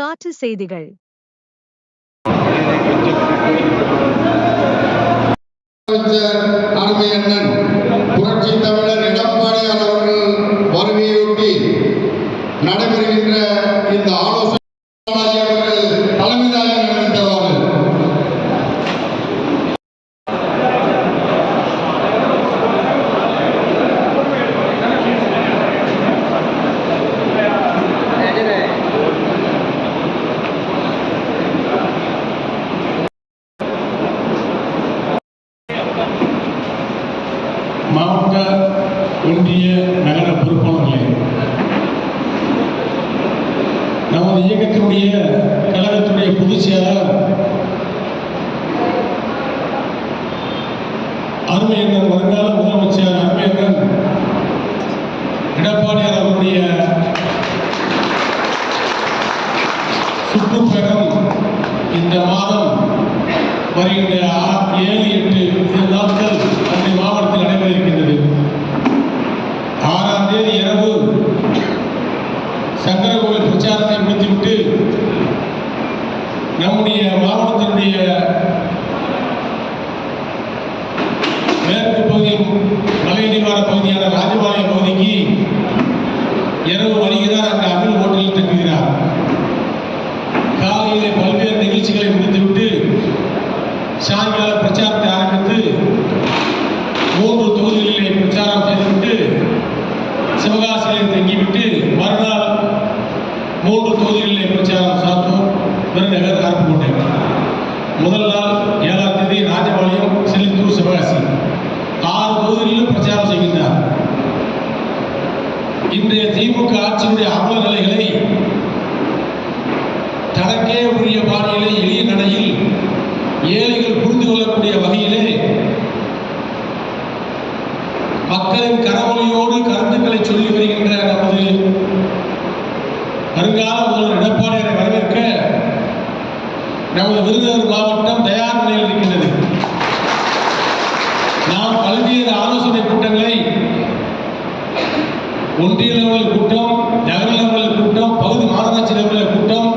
காற்று செய்திகள். புரட்சி தமிழர் எடப்பாடியார் அவர்கள் வருகையொட்டி நடைபெறுகின்ற இந்த ஆலோசனை அவர்கள் தலைமையாக நடத்துவார்கள் மாவட்ட ஒன்றிய நகர பொறுப்பாளர்களே நமது இயக்கத்தினுடைய கழகத்துடைய பொதுச் செயலாளர் அருமையண்ணன் வருங்கால முதலமைச்சர் அருமையண்ணன் எடப்பாடியார் அவருடைய சுற்றுப்பயணம் இந்த மாதம் வருகின்ற ஏழு ஒன்றிய லெவல் கூட்டம் நகர லெவல் கூட்டம் பகுதி மாநகராட்சி லெவலில் கூட்டம்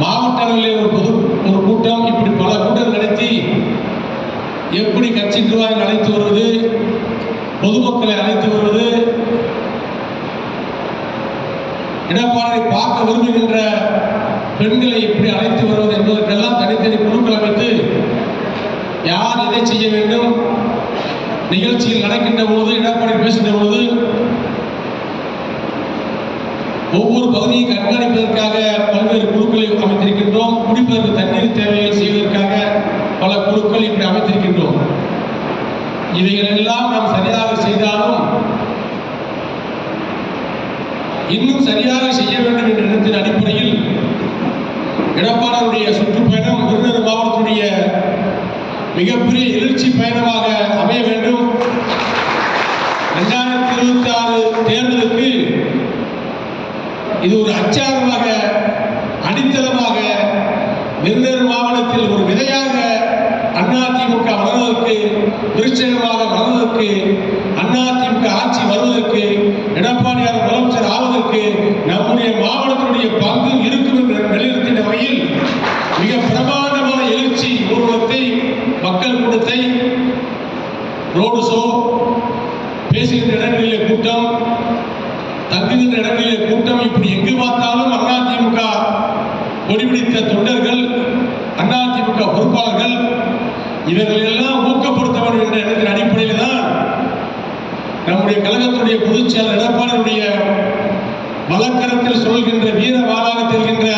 மாவட்ட அளவிலே ஒரு பொது ஒரு கூட்டம் இப்படி பல கூட்டம் நடத்தி எப்படி கட்சி நிர்வாகம் அழைத்து வருவது பொதுமக்களை அழைத்து வருவது எடப்பாடியை பார்க்க விரும்புகின்ற பெண்களை எப்படி அழைத்து வருவது என்பதற்கெல்லாம் தனித்தனி குழுக்கள் அமைத்து யார் எதை செய்ய வேண்டும் நிகழ்ச்சியில் நடக்கின்ற பொழுது எடப்பாடி பேசுகின்ற பொழுது ஒவ்வொரு பகுதியை கண்காணிப்பதற்காக பல்வேறு குழுக்களை அமைத்திருக்கின்றோம். குடிப்பதற்கு தண்ணீர் தேவைகள் செய்வதற்காக பல குழுக்கள் இப்படி அமைத்திருக்கின்றோம். இவைகள் எல்லாம் நாம் சரியாக செய்தாலும் இன்னும் சரியாக செய்ய வேண்டும் என்ற எண்ணத்தின் அடிப்படையில் எடப்பாடியுடைய சுற்றுப்பயணம் விருதுநகர் மாவட்டத்துடைய மிகப்பெரிய எழுச்சி பயணமாக அமைய வேண்டும் இரண்டாயிரத்தி இருபத்தி ஆறு தேர்தலுக்கு இது ஒரு அச்சாரமாக அடித்தளமாக விருதுநகர் மாவட்டத்தில் ஒரு விதையாக அதிமுக வளர்வதற்கு விருட்சகமாக வளர்வதற்கு அதிமுக ஆட்சி வருவதற்கு எடப்பாடியார் முதலமைச்சர் ஆவதற்கு நம்முடைய மாவட்டத்தினுடைய பங்கு இருக்கும் என்று வலியுறுத்தின வகையில் மிக பிரமாண்டமான எழுச்சி ஊர்வலத்தை மக்கள் கூட்டத்தை ரோடு ஷோ பேசுகின்ற இடங்களிலே கூட்டம் தங்குகின்ற இடங்களிலே கூட்டம் இப்படி எங்கு பார்த்தாலும் அதிமுக கொடிபிடித்த தொண்டர்கள் அதிமுக பொறுப்பாளர்கள் இவர்கள் எல்லாம் ஊக்கப்படுத்த வேண்டும் என்ற எண்ணத்தின் அடிப்படையில் தான் நம்முடைய கழகத்துடைய பொதுச் செயலர் எடப்பாடியுடைய வழக்கரத்தில் சொல்கின்ற வீர வாராக தெரிகின்ற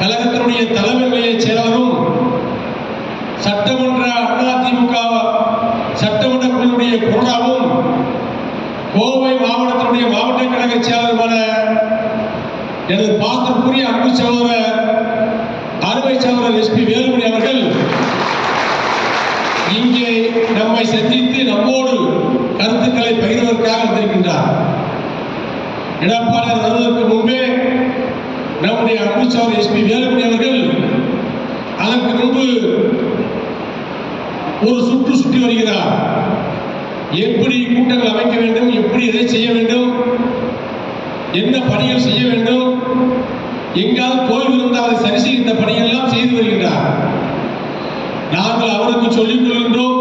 கழகத்தினுடைய தலைமை நிலைய செயலரும் சட்டமன்ற அதிமுக சட்டமன்ற குழுவுடைய கொறடாவும் கோவை மாவட்டத்தினுடைய மாவட்ட கழக செயலருமான எனது பாசத்திற்குரிய அன்பு சகோதரர் அறுவை சகோதரர் எஸ்பி வேலுமணி அவர்கள் இங்கே நம்மை சந்தித்து நம்மோடு கருத்துக்களை பகிர்வதற்காக வந்திருக்கின்றார். எடப்பாடியார் வருவதற்கு முன்பே நம்முடைய அன்பு சகோதரர் எஸ்பி வேலுமணி அவர்கள் அதற்கு முன்பு ஒரு சுற்று சுற்றி வருகிறார். எப்படி கூட்டங்கள் அமைக்க வேண்டும்? எப்படி எதை செய்ய வேண்டும்? என்ன பணிகள் செய்ய வேண்டும்? எங்காவது கோயில் இருந்தால் அதை சரி செய்கின்ற பணியெல்லாம் செய்து வருகின்றார். நாங்கள் அவருக்கு சொல்லிக் கொள்கின்றோம்.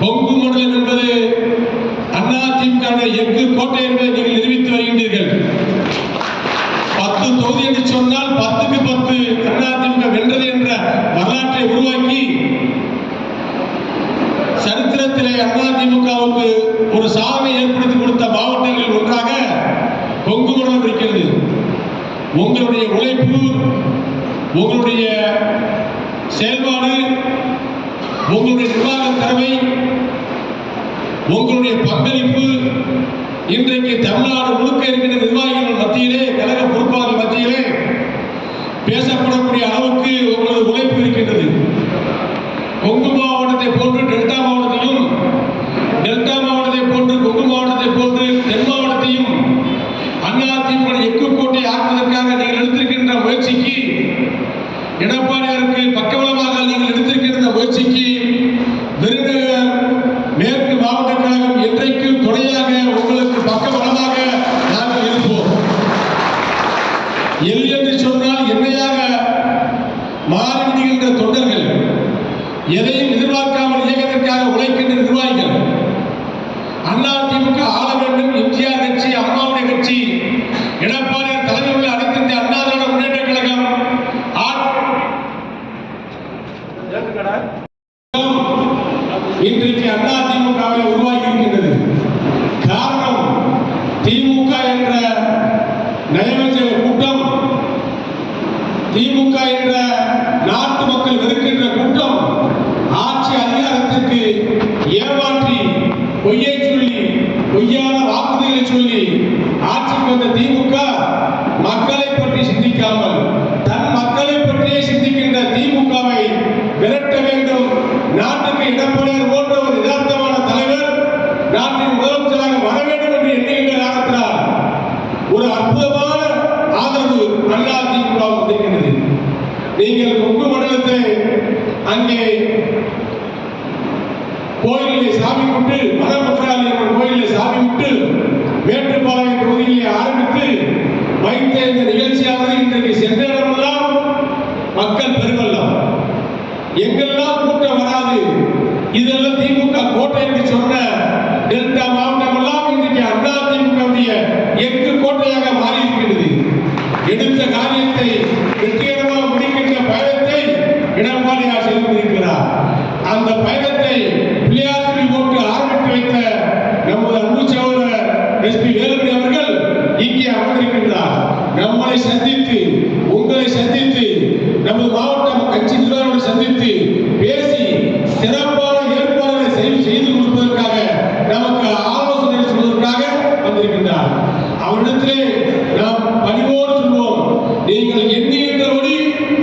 கொங்கு மண்டலம் என்பது அதிமுக எஃகு கோட்டை என்பதை நீங்கள் நிரூபித்து வருகின்றீர்கள். பத்து தொகுதி என்று சொன்னால் பத்துக்கு பத்து அதிமுக வென்றது என்ற வரலாற்றை உருவாக்கி சரித்திரத்திலே அதிமுகவுக்கு ஒரு சாதனை ஏற்படுத்தி கொடுத்த மாவட்டங்கள் ஒன்றாக கொங்கு மண்டலம் இருக்கிறது. உங்களுடைய உழைப்பு உங்களுடைய செயல்பாடு உங்களுடைய நிர்வாக திறமை உங்களுடைய பங்களிப்பு இன்றைக்கு தமிழ்நாடு முழுக்க இருக்கிற நிர்வாகிகள் மத்தியிலே கழக பொறுப்பாளர்கள் மத்தியிலே பேசப்படக்கூடிய அளவுக்கு உங்களது உழைப்பு இருக்கின்றது. கொங்கு மாவட்டத்தை போன்று டெல்டா மாவட்டத்தையும் டெல்டா மாவட்டத்தை போன்று கொங்கு மாவட்டத்தை போன்று தென் மாவட்டத்தையும் அதிமுக எக்கு கோட்டை ஆக்குவதற்காக நீங்கள் எடுத்திருக்கின்ற முயற்சிக்கு எடப்பாடியாருக்கு பக்கம் நீங்கள் எடுத்திருக்கின்ற முயற்சிக்கு விருதுநகர் மேற்கு மாவட்ட கழகம் என்றைக்கும் துணையாக உங்களுக்கு பக்கபலமாக நாங்கள் இருப்போம் எல் என்று சொன்னால் என்னையாக மாறிவிடுகின்ற தொண்டர்கள் எதையும் எதிர்பார்க்காமல் இயக்கத்திற்காக உழைக்கின்ற நிர்வாகிகள் அண்ணா திமுக ஆள வேண்டும் எம்ஜிஆர் கட்சி அம்மாவுடைய கட்சி எடப்பாடியார் தலைமையில் அனைத்து இந்திய அண்ணா திராவிட முன்னேற்ற கழகம் ஆட்- இன்றைக்கு அண்ணா திமுகவை உருவாகி இருக்கின்றது காரணம் திமுக என்ற நயவஞ்சக கூட்டம் திமுக என்ற நாட்டு மக்கள் வெறுக்கின்ற கூட்டம் ஆட்சி அதிகாரத்திற்கு ஏமாற்றி பொய்யை சொல்லி பொய்யான வாக்குறுதிகளை சொல்லி ஆட்சிக்கு வந்த திமுக மக்களை பற்றி சிந்திக்காமல் தன் மக்களை பற்றியே சிந்திக்கின்ற திமுகவை விரட்ட வேண்டும். நாட்டுக்கு இடப்படையர் போன்ற ஒரு யதார்த்தமான தலைவர் நாட்டின் முதலமைச்சராக வர வேண்டும் என்று எண்ணுகின்ற காரணத்தினால் ஒரு அற்புதமான ஆதரவு அண்ணா திமுகவுக்கு இருக்கின்றது நீங்கள் கொங்கு மண்டலத்தில் அங்கே கோயிலில் சாமி விட்டு மதபத்ராலி என்ற சாமி விட்டு மேட்டுப்பாளையம் தொகுதியிலே ஆரம்பித்து வைத்த இந்த நிகழ்ச்சியானது இன்றைக்கு சென்ற இடமெல்லாம் மக்கள் பெருமல்லாம் எங்கெல்லாம் கூட்டம் வராது இதெல்லாம் திமுக கோட்டை என்று சொன்ன டெல்டா மாவட்டம் எல்லாம் இன்றைக்கு அண்ணா திமுகவுடைய எக்கு கோட்டையாக மாறியிருக்கிறது எடுத்த காரியத்தை வெற்றிகரமாக முடிக்கின்ற பயணத்தை எடப்பாடியார் செய்து கொண்டிருக்கிறார். அந்த பயணத்தை பிள்ளையார்பட்டி போட்டு ஆரம்பித்து வைத்த நமது அன்பு சகோதரர் எஸ்பி வேலுமணி அவர்கள் இங்கே அமர்ந்திருக்கின்றார். நம்மளை சந்தித்து உங்களை சந்தித்து நமது மாவட்ட கட்சி நிர்வாகிகளை சந்தித்து பேசி சிறப்பான ஏற்பாடுகளை செய்து செய்து கொடுப்பதற்காக நமக்கு ஆலோசனை சொல்வதற்காக வந்திருக்கின்றார் அவரிடத்திலே நாம் பணிவோடு சொல்வோம் நீங்கள் எண்ணுகின்றபடி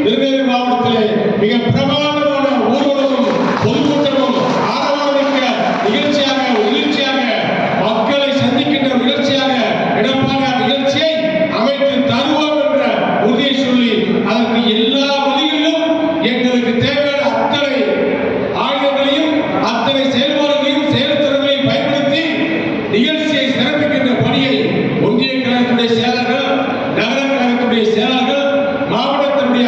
திருநெல்வேலி மாவட்டத்திலே மிக பிரமாண்டமான ஊர்வலமும் பொதுக்கூட்டமும் ஆரவாரமிக்க நிகழ்ச்சியாக நிகழ்ச்சியாக மக்களை சந்திக்கின்ற நிகழ்ச்சியாக எடப்பாடியார் நிகழ்ச்சியை அமைத்து தருவோம் என்ற உறுதியை சொல்லி அதற்கு எல்லா வழிகளிலும் எங்களுக்கு தேவையான அத்தனை ஆயுதங்களையும் அத்தனை செயல்பாடுகளையும் செயல்திறன்களையும் பயன்படுத்தி நிகழ்ச்சியை சிறப்பிக்கின்ற பணியை ஒன்றிய கழகத்துடைய செயலர்கள் நகர கழகத்துடைய செயலர்கள் மாவட்டத்தினுடைய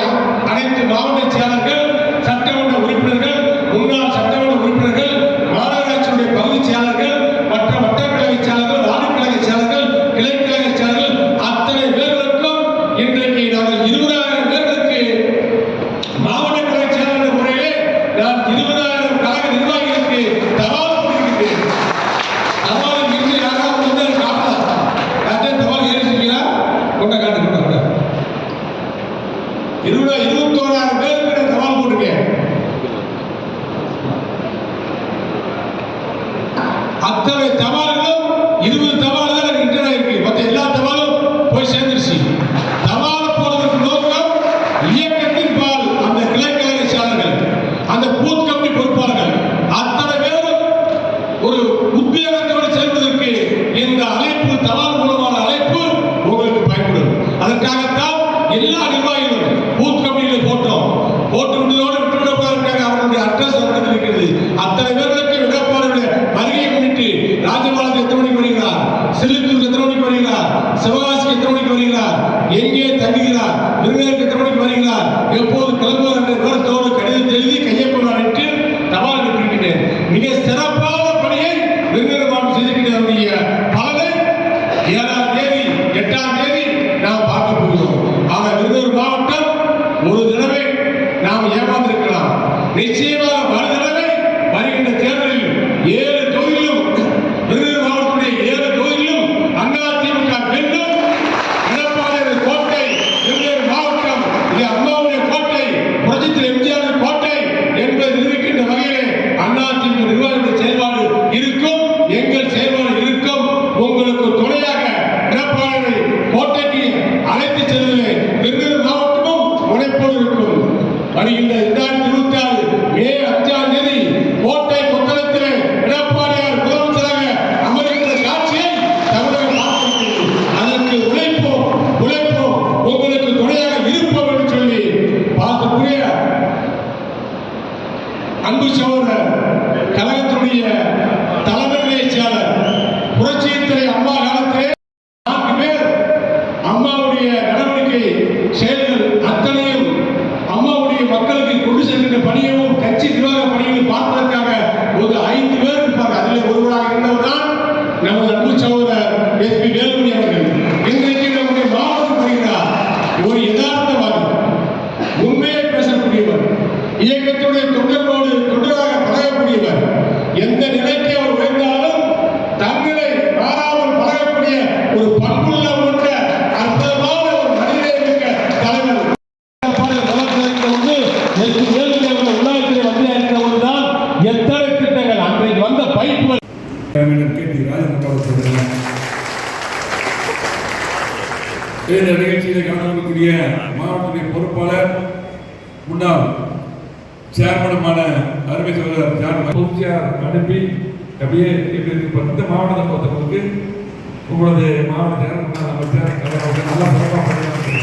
அனைத்து மாவட்ட செயலர்கள் சட்டமன்ற உறுப்பினர்கள் முன்னாள் சட்டமன்ற உறுப்பினர்கள் மாநகராட்சியுடைய பகுதி செயலர்கள் மற்ற வட்டக்கழக செயலர்கள் வார்டுக்கழக செயலர்கள் கிளைக்கழக செயலர்கள் அத்தனை பேர்களுக்கும் இன்றைக்கு நாங்கள் இருபதாயிரம் பேர்களுக்கு மாவட்ட கழக செயலாளர் முறையிலே நான் இருபதாயிரம் கழக நிர்வாகிகளுக்கு தபால் கொடுக்கின்றேன் தபால் இருந்து யாராவது வந்து அதை காட்டலாம் யார்கிட்ட தபால் ஏறி இருக்கீங்களா கொண்ட காட்டு கொண்ட கொண்ட இருபது இருபத்தோராயிரம் பேருக்கு நான் தபால் போட்டிருக்கேன். அத்தனை தபால்களும் இருபது தபால் தான் எனக்கு ரிட்டர்ன் ஆயிருக்கு. மற்ற எல்லா தபாலும் போய் சேர்ந்துருச்சு. தபால் போடுறதுக்கு நோக்கம் இயக்கத்தின் பால் அந்த கிளைக்கழக செயலர்கள் அந்த பூத் கமிட்டி பொறுப்பாளர்கள். அத்தனை பேரும் ஒரு உத்வேகத்தோடு செல்வதற்கு இந்த அழைப்பு தவால் மூலமான அழைப்பு உங்களுக்கு பயன்படும். அதற்காகத்தான் எல்லா அத்தனை பேர்களுக்கு எடப்பாடியுடைய வருகையை முன்னிட்டு ராஜபாளையத்தில் எத்தனை மணிக்கு வருகிறார்? சிறுத்தூர் எத்தனை மணிக்கு வருகிறார்? சிவகாசிக்கு எத்தனை மணிக்கு வருகிறார்? எங்கே தங்குகிறார்? விருந்தினருக்கு எத்தனை மணிக்கு வருகிறார்? எப்போது கிளம்புவார் என்ற நிர்வாக பணியையும் பார்ப்பதற்காக இந்த நிகழ்ச்சியில் கலந்துக்கூடிய மாவட்டத்தின் பொறுப்பாளர் முன்னாள் சேர்மனமான அருமை சோழர் ஜான் அனுப்பி அப்படியே இப்படி இப்போ இந்த மாவட்டத்தை பொறுத்தவங்களுக்கு உங்களது மாவட்ட செயலர் முன்னாள் அமைச்சர் அவர்கள் நல்லா சிறப்பாக பண்ணியிருக்காங்க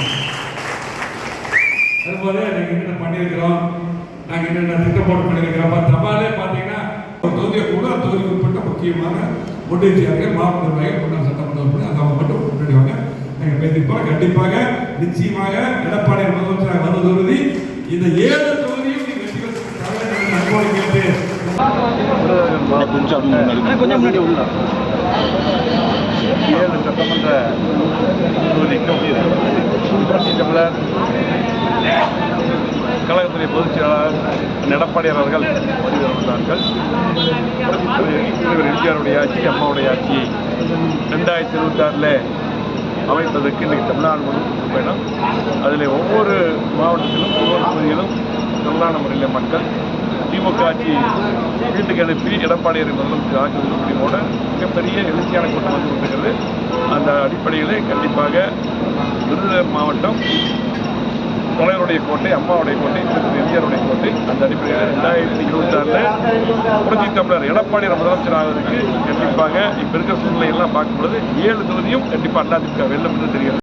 அதுபோல நீங்கள் என்னென்ன பண்ணியிருக்கிறோம் நாங்கள் என்னென்ன திட்டம் பண்ணியிருக்கிறோம் தபாலே பார்த்தீங்கன்னா ஒரு தொகுதியை கூட அந்த தொகுதிக்கு உட்பட்ட முக்கியமான ஒன்றியத்தியார்கள் மாவட்ட நிர்வாகிகள் முன்னாள் சட்டமன்ற உறுப்பினர் அந்த அவங்க மட்டும் முன்னாடி வாங்க. நாங்கள் பேசிப்போம் கண்டிப்பாக நிச்சயமாக எடப்பாடி முதலமைச்சராக வருவது உறுதி. இந்த ஏழு தொகுதியும் கொஞ்சம் முன்னாடி உள்ள. ஏழு சட்டமன்ற தொகுதிக்கும் தமிழர் கழகத்துடைய பொதுச் செயலாளர் எடப்பாடி அவர்கள் பதிவு வந்தார்கள் தலைவர் எம்ஜிஆருடைய ஆட்சி அம்மாவுடைய ஆட்சி. ரெண்டாயிரத்தி இருபத்தி ஆறில் அமைப்பதற்கு இன்றைக்கு தமிழ்நாடு முழுவதும் பயணம் அதில் ஒவ்வொரு மாவட்டத்திலும் ஒவ்வொரு பகுதியிலும் பிரதான முறையில் மக்கள் திமுக ஆட்சி வீட்டுக்கு அனுப்பி எடப்பாடியை முதலமைச்சர் ஆட்சி முடிவோட மிகப்பெரிய எழுச்சியான கூட்டம் வந்து கொண்டிருக்கிறது. அந்த அடிப்படையிலே கண்டிப்பாக விருதுநகர் மாவட்டம் தலைவருடைய கோட்டை அம்மாவுடைய கோட்டை திரு எம்ஜிஆருடைய கோட்டை அந்த அடிப்படையில் ரெண்டாயிரத்தி இருபத்தி ஆறில் புரட்சி தமிழர் எடப்பாடி முதலமைச்சர் ஆவதற்கு கண்டிப்பாக இப்போ இருக்கிற சூழ்நிலையெல்லாம் பார்க்கும்பொழுது ஏழு தொகுதியும் கண்டிப்பாக அண்ணா திமுக வெல்லும் என்று தெரிகிறது.